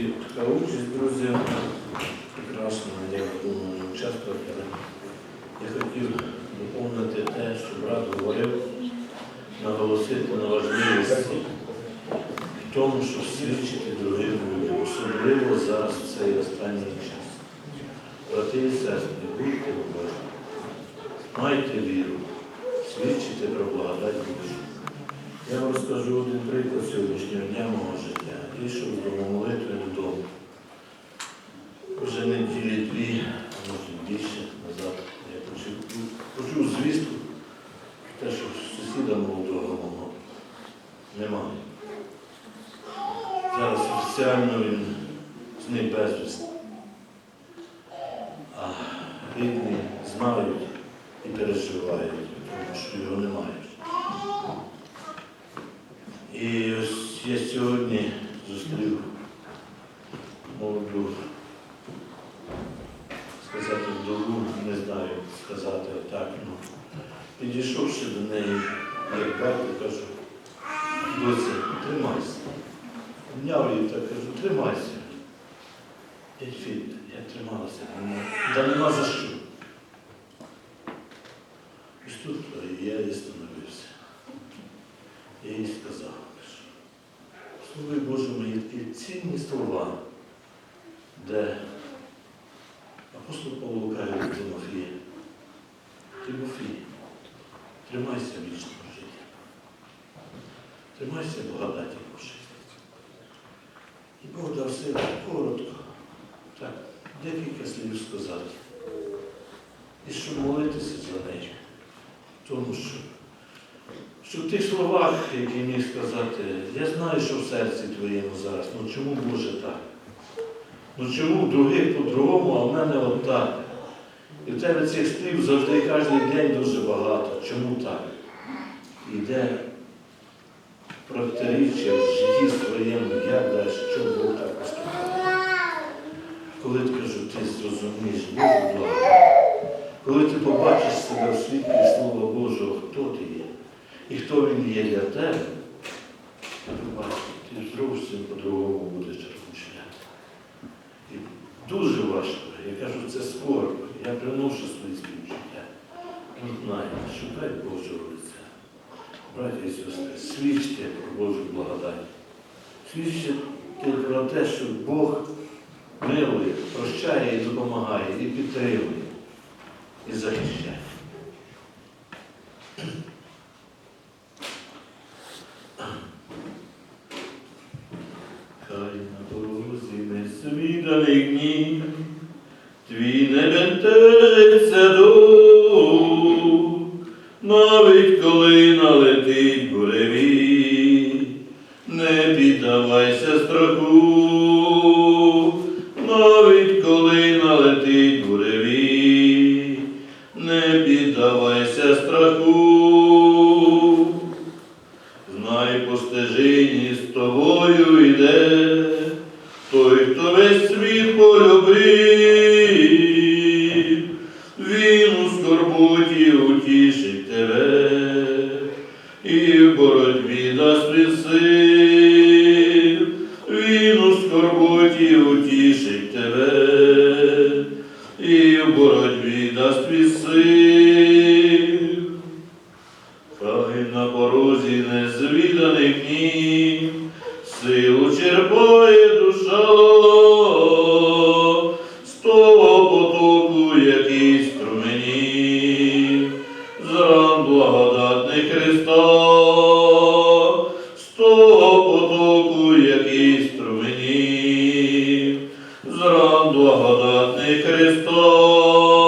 І така участь, друзі, прекрасно, я думаю, участвувати, я хотів доповнити те, що брат говорив, наголосити на важливості в тому, щоб свідчити другим людям, особливо зараз цей останній час. Брати і сестри, будьте уважні, майте віру, свідчите про благодать Божу. Я вам розкажу один приклад сьогоднішнього дня життя. Йшов до молитви додому. Вже неділі дві, а може більше назад, я почув, почув звістку, те, що сусіда молодого мого немає. Зараз офіціально він зник безвісти. А рідні знають і переживають, тому що його немає. І ось я сьогодні зустрів молоду, сказати вдову, не знаю, сказати отак. Ну, підійшовши до неї, як батько, кажу, доця, тримайся. Обняв її так кажу, тримайся. Ельфіт, я трималася, да нема за що. Ось тут я і становився. Я їй сказав, Слові Божому є такі цінні слова, де апостол Павло каже Тимофія, Тимофій, тримайся вічного життя, тримайся благодаті Божої. І Бог дав силу коротко, так, декілька слів сказати. І щоб молитися за неї. Тому що що тих словах, які міг сказати, я знаю, що в серці твоєму зараз, ну чому Боже так? Ну чому в других по-другому, а в мене от так? І в тебе цих слів завжди кожен день дуже багато. Чому так? Іде протиріччя в житті своєму, як далі, чому Бог так поступає. Коли ти кажу, ти зрозумієш Богу благо, коли ти побачиш себе в світлі Слова Божого, хто ти є? І хто він є для тебе, ти ти зовсім по-другому будеш розмишляти. І дуже важко, я кажу, це скоро. Я приношу свої співчуття. Знаю, шукай Божого лиця. Браті і сестри, свідчте про Божу благодать. Свідчте про те, що Бог милує, прощає і допомагає, і підтримує, і захищає. Днів твій не бентежиться дух, навіть коли налетить буревій, не піддавайся страху, навіть коли налетить буревій, не піддавайся страху. Знай по стежині з тобою йде, той, хто весь світ полюбив, він у скорботі утішить тебе, і в боротьбі дасть він сил, благодатних Христа, з того потоку, який струменів, з ран Христос.